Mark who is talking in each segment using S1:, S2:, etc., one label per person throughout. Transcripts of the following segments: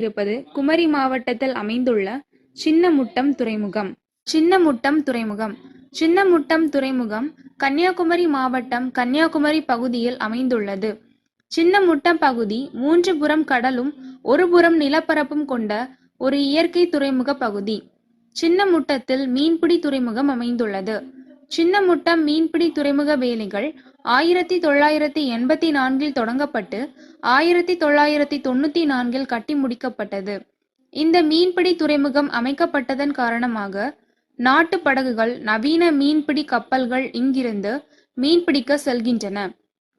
S1: இருப்பது குமரி மாவட்டத்தில் அமைந்துள்ள சின்னமுட்டம் துறைமுகம். சின்னமுட்டம் துறைமுகம். சின்னமுட்டம் துறைமுகம் கன்னியாகுமரி மாவட்டம் கன்னியாகுமரி பகுதியில் அமைந்துள்ளது. சின்னமுட்டம் பகுதி மூன்று புறம் கடலும் ஒரு புறம் நிலப்பரப்பும் கொண்ட ஒரு இயற்கை துறைமுக பகுதி. சின்னமுட்டத்தில் மீன்பிடி துறைமுகம் அமைந்துள்ளது. சின்னமுட்டம் மீன்பிடி துறைமுக வேலைகள் ஆயிரத்தி தொள்ளாயிரத்தி எண்பத்தி நான்கில் தொடங்கப்பட்டு ஆயிரத்தி தொள்ளாயிரத்தி தொண்ணூத்தி நான்கில் கட்டி முடிக்கப்பட்டது. இந்த மீன்பிடி துறைமுகம் அமைக்கப்பட்டதன் காரணமாக நாட்டு படகுகள் நவீன மீன்பிடி கப்பல்கள் இங்கிருந்து மீன்பிடிக்க செல்கின்றன.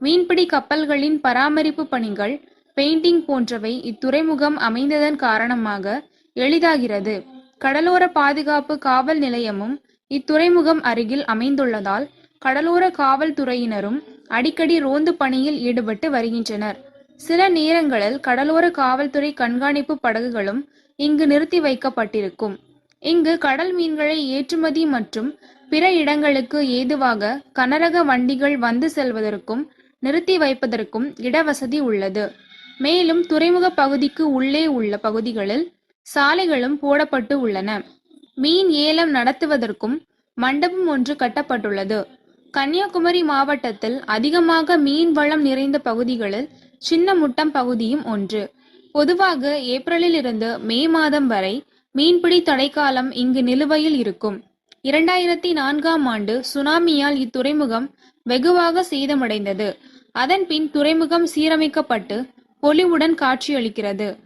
S1: மீன்பிடி கப்பல்களின் பராமரிப்பு பணிகள் பெயிண்டிங் போன்றவை இத்துறைமுகம் அமைந்ததன் காரணமாக எளிதாகிறது. கடலோர பாதுகாப்பு காவல் நிலையமும் இத்துறைமுகம் அருகில் அமைந்துள்ளதால் கடலோர காவல்துறையினரும் அடிக்கடி ரோந்து பணியில் ஈடுபட்டு வருகின்றனர். சில நேரங்களில் கடலோர காவல்துறை கண்காணிப்பு படகுகளும் இங்கு நிறுத்தி வைக்கப்பட்டிருக்கும். இங்கு கடல் மீன்களை ஏற்றுமதி மற்றும் பிற இடங்களுக்கு ஏதுவாக கனரக வண்டிகள் வந்து செல்வதற்கும் நிறுத்தி வைப்பதற்கும் இடவசதி உள்ளது. மேலும் துறைமுக பகுதிக்கு உள்ளே உள்ள பகுதிகளில் சாலைகளும் போடப்பட்டு உள்ளன. மீன் ஏலம் நடத்துவதற்கும் மண்டபம் ஒன்று கட்டப்பட்டுள்ளது. கன்னியாகுமரி மாவட்டத்தில் அதிகமாக மீன் வளம் நிறைந்த பகுதிகளில் சின்னமுட்டம் பகுதியும் ஒன்று. பொதுவாக ஏப்ரலில் இருந்து மே மாதம் வரை மீன்பிடி தடைக்காலம் இங்கு நிலுவையில் இருக்கும். இரண்டாயிரத்தி நான்காம் ஆண்டு சுனாமியால் இத்துறைமுகம் வெகுவாக சேதமடைந்தது. அதன் பின் துறைமுகம் சீரமைக்கப்பட்டு பொலிவுடன் காட்சியளிக்கிறது.